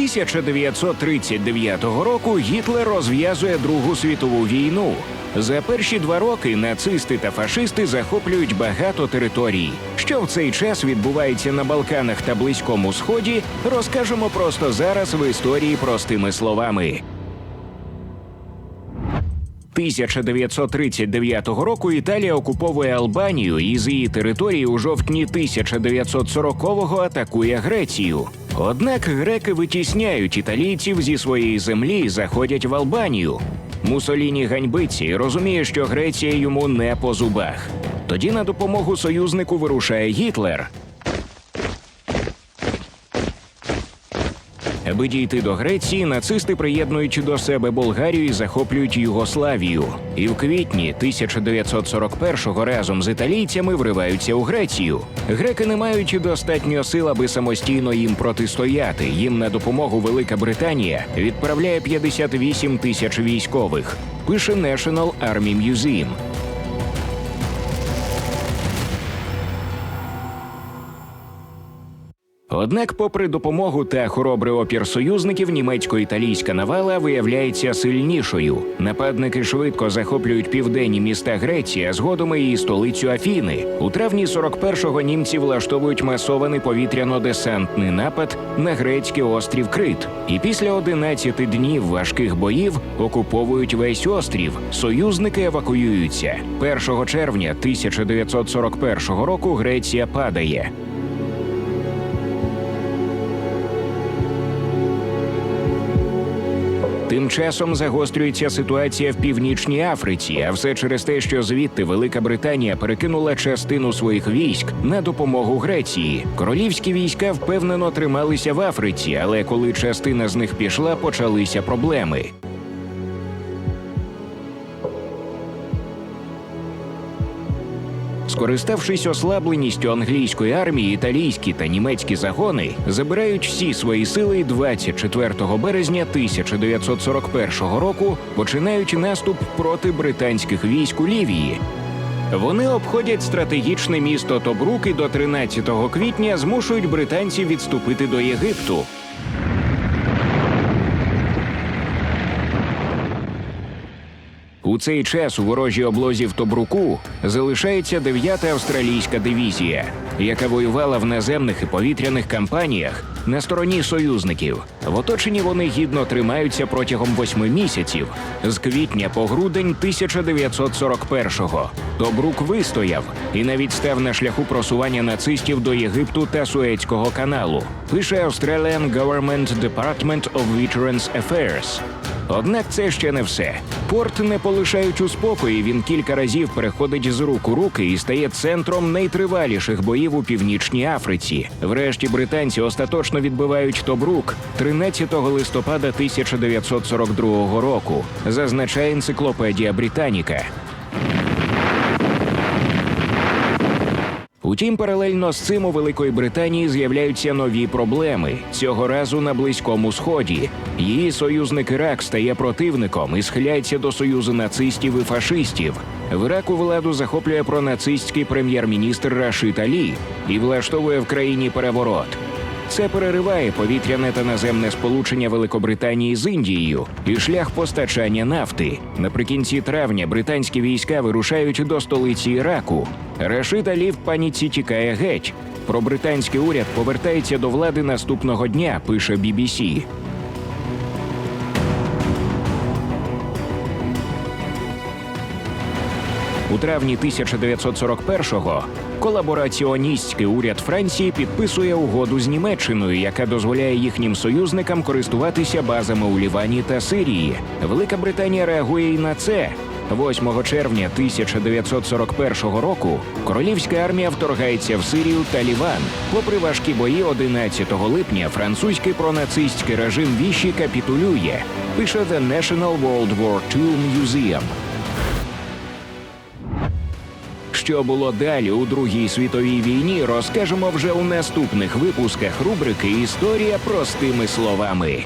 1939 року Гітлер розв'язує Другу світову війну. За перші два роки нацисти та фашисти захоплюють багато територій. Що в цей час відбувається на Балканах та Близькому Сході, розкажемо просто зараз в історії простими словами. 1939 року Італія окуповує Албанію і з її території у жовтні 1940-го атакує Грецію. Однак греки витісняють італійців зі своєї землі і заходять в Албанію. Мусоліні ганьбиться і розуміє, що Греція йому не по зубах. Тоді на допомогу союзнику вирушає Гітлер. Аби дійти до Греції, нацисти приєднують до себе Болгарію і захоплюють Югославію. І в квітні 1941-го разом з італійцями вриваються у Грецію. Греки не мають достатньо сил, аби самостійно їм протистояти. Їм на допомогу Велика Британія відправляє 58 тисяч військових. Пише National Army Museum. Однак, попри допомогу та хоробрий опір союзників, німецько-італійська навала виявляється сильнішою. Нападники швидко захоплюють південні міста Греції, а згодом і столицю Афіни. У травні 41-го німці влаштовують масований повітряно-десантний напад на грецький острів Крит. І після 11 днів важких боїв окуповують весь острів. Союзники евакуюються. 1 червня 1941 року Греція падає. Тим часом загострюється ситуація в північній Африці, а все через те, що звідти Велика Британія перекинула частину своїх військ на допомогу Греції. Королівські війська впевнено трималися в Африці, але коли частина з них пішла, почалися проблеми. Скориставшись ослабленістю англійської армії, італійські та німецькі загони забирають всі свої сили і 24 березня 1941 року починають наступ проти британських військ у Лівії. Вони обходять стратегічне місто Тобрук і до 13 квітня змушують британців відступити до Єгипту. У цей час у ворожій облозі в Тобруку залишається 9-та австралійська дивізія, яка воювала в наземних і повітряних кампаніях на стороні союзників. В оточенні вони гідно тримаються протягом восьми місяців з квітня по грудень 1941-го. Тобрук вистояв і навіть став на шляху просування нацистів до Єгипту та Суецького каналу. Пише Australian Government Department of Veterans Affairs. Однак це ще не все. Порт не полишають у спокої. Він кілька разів переходить з рук у руки і стає центром найтриваліших боїв у північній Африці. Врешті британці остаточно відбивають Тобрук 13 листопада 1942 року. Зазначає енциклопедія Британіка. Утім, паралельно з цим у Великої Британії з'являються нові проблеми цього разу на Близькому Сході. Її союзник Ірак стає противником і схиляється до союзу нацистів і фашистів. В Іраку владу захоплює пронацистський прем'єр-міністр Рашид Алі і влаштовує в країні переворот. Це перериває повітряне та наземне сполучення Великобританії з Індією і шлях постачання нафти. Наприкінці травня британські війська вирушають до столиці Іраку. Рашид Алі в паніці тікає геть. Про британський уряд повертається до влади наступного дня. Пише BBC. У травні 1941-го колабораціоністський уряд Франції підписує угоду з Німеччиною, яка дозволяє їхнім союзникам користуватися базами у Лівані та Сирії. Велика Британія реагує і на це. 8 червня 1941 року королівська армія вторгається в Сирію та Ліван. Попри важкі бої, 11 липня французький пронацистський режим Віші капітулює. Пише The National World War II Museum. Що було далі у Другій світовій війні, розкажемо вже у наступних випусках рубрики Історія простими словами.